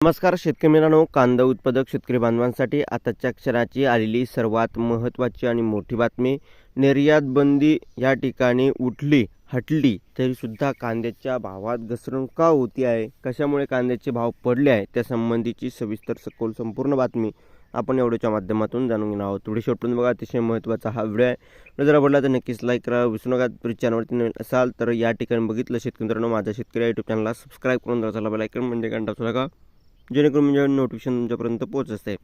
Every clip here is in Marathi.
नमस्कार शेतकरी मित्रांनो कांदा उत्पादक शेतकरी बांधवांसाठी आताच्या क्षणाची आलेली सर्वात महत्त्वाची आणि मोठी बातमी निर्यात बंदी या ठिकाणी उठली हटली तरीसुद्धा कांद्याच्या भावात घसरण का होती आहे? कशामुळे कांद्याचे भाव पडले आहे? त्या संबंधीची सविस्तर सखोल संपूर्ण बातमी आपण एवढ्याच्या माध्यमातून जाणून घेणार आहोत. थोडी शेवटून बघा अतिशय महत्त्वाचा हा व्हिडिओ आहे. जर आवडला तर नक्कीच लाईक करा. विसरू नका तरी चॅनलवरती नवीन असाल तर या ठिकाणी बघितलं शेतकरी मित्रांनो माझा शेतकरी यूट्यूब चॅनलला सबस्क्राईब करून जरा चला बेलायकन म्हणजे घंटा असू नका जेणेकरून म्हणजे नोटिफिकेशन तुमच्यापर्यंत पोहोच असते.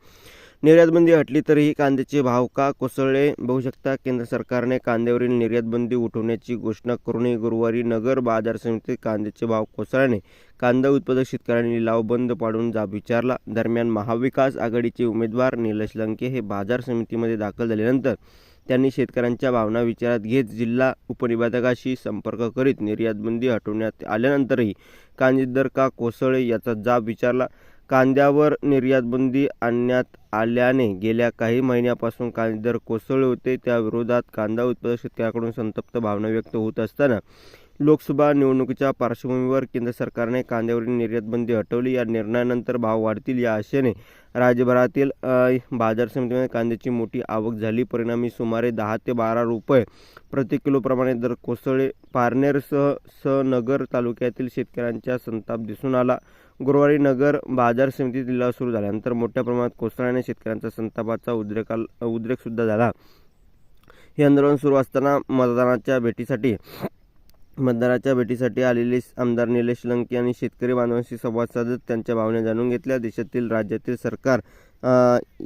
निर्यातबंदी हटली तरीही कांद्याचे भाव का कोसळले? बघू शकता केंद्र सरकारने कांद्यावरील निर्यातबंदी उठवण्याची घोषणा करूनही गुरुवारी नगर बाजार समितीत कांद्याचे भाव कोसळल्याने कांदा उत्पादक शेतकऱ्यांनी लिलाव बंद पाडून जाब विचारला. दरम्यान महाविकास आघाडीचे उमेदवार निलेश लंके हे बाजार समितीमध्ये दाखल झाल्यानंतर त्यांनी शेतकऱ्यांच्या भावना विचारात घेत जिल्हा उपनिबंधकाशी संपर्क करीत निर्यातबंदी हटवण्यात आल्यानंतरही कांदे दर का कोसळले याचा जाब विचारला. कांद्यावर निर्यातबंदी आणण्यात आल्याने गेल्या काही महिन्यापासून कांदे दर कोसळले होते. त्या विरोधात कांदा उत्पादक शेतकऱ्यांकडून संतप्त भावना व्यक्त होत असताना लोकसभा निवडणुकीच्या पार्श्वभूमीवर केंद्र सरकारने कांद्यावरील निर्यातबंदी हटवली. या निर्णयानंतर भाव वाढतील. या आशेने राज्यभरातील बाजार समितीमध्ये कांद्याची मोठी आवक झाली. परिणामी सुमारे दहा ते बारा रुपये प्रति किलोप्रमाणे दर कोसळे पारनेरसह सह नगर तालुक्यातील शेतकऱ्यांचा संताप दिसून आला. गुरुवारी नगर बाजार समितीत लिलाव सुरू झाल्यानंतर मोठ्या प्रमाणात कोसळल्याने शेतकऱ्यांचा संतापाचा उद्रेकाल उद्रेकसुद्धा झाला. हे आंदोलन सुरू असताना मतदानाच्या भेटीसाठी मतदाराच्या भेटीसाठी आलेले आमदार निलेश लंके यांनी शेतकरी बांधवांशी संवाद साधत त्यांच्या भावना जाणून घेतल्या. देशातील राज्यातील सरकार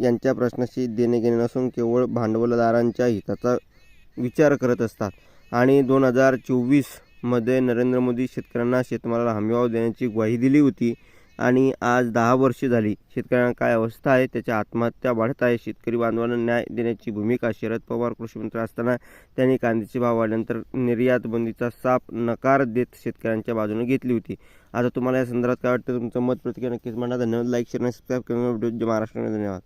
यांच्या प्रश्नाशी देणे घेणे नसून केवळ भांडवलदारांच्या हिताचा विचार करत असतात. आणि दोन हजार चोवीसमध्ये नरेंद्र मोदी शेतकऱ्यांना शेतमालाला हमीभाव देण्याची ग्वाही दिली होती. आणि आज दहा वर्षे झाली. शेतकऱ्यांना काय अवस्था आहे? त्याच्या आत्महत्या वाढत आहे. शेतकरी बांधवांना न्याय देण्याची भूमिका शरद पवार कृषीमंत्री असताना त्यांनी कांद्याचे भाव वाढल्यानंतर निर्यात बंदीचा साप नकार देत शेतकऱ्यांच्या बाजूने घेतली होती. आता तुम्हाला या संदर्भात काय वाटतं? तुमचं मत प्रतिक्रिया नक्कीच म्हणा धन्यवाद. लाईक शेअर आणि सबस्क्राईब करून महाराष्ट्राने धन्यवाद.